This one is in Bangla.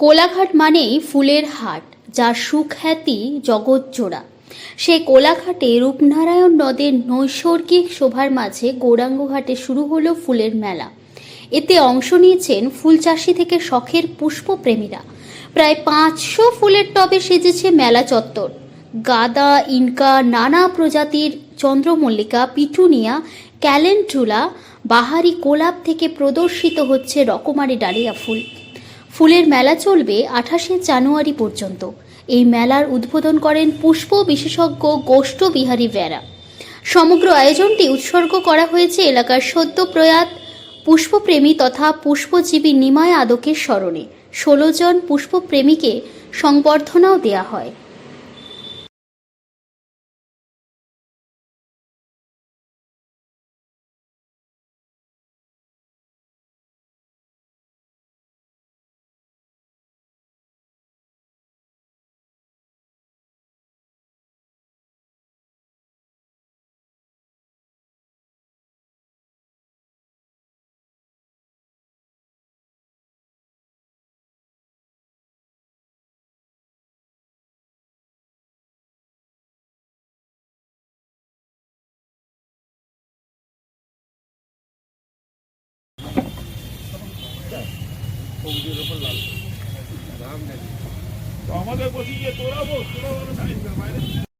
কোলাঘাট মানেই ফুলের হাট, যার সুখ্যাতি জগৎজোড়া সেই কোলাঘাটে রূপনারায়ণ নদের নৈসর্গিক শোভার মাঝে গৌরাঙ্গঘাটে শুরু হলো ফুলের মেলা। এতে অংশ নিয়েছেন ফুল চাষি থেকে শখের পুষ্পপ্রেমীরা। প্রায় পাঁচশো ফুলের টবে সেজেছে মেলা চত্বর। গাদা, ইনকা, নানা প্রজাতির চন্দ্রমল্লিকা, পিটুনিয়া ক্যালেন্টুলা বাহারি গোলাপ থেকে প্রদর্শিত হচ্ছে রকমারি ডালিয়া ফুল। ফুলের মেলা চলবে আঠাশে জানুয়ারি পর্যন্ত। এই মেলার উদ্বোধন করেন পুষ্প বিশেষজ্ঞ গোষ্ঠ বিহারী বেরা সমগ্র আয়োজনটি উৎসর্গ করা হয়েছে এলাকার সদ্য প্রয়াত পুষ্পপ্রেমী তথা পুষ্পজীবী নিমায় আদকের স্মরণে। ষোলো জন পুষ্পপ্রেমীকে সংবর্ধনাও দেয়া হয়। তো আমাদের বসি যে তোরা বস তোরা বাইরে।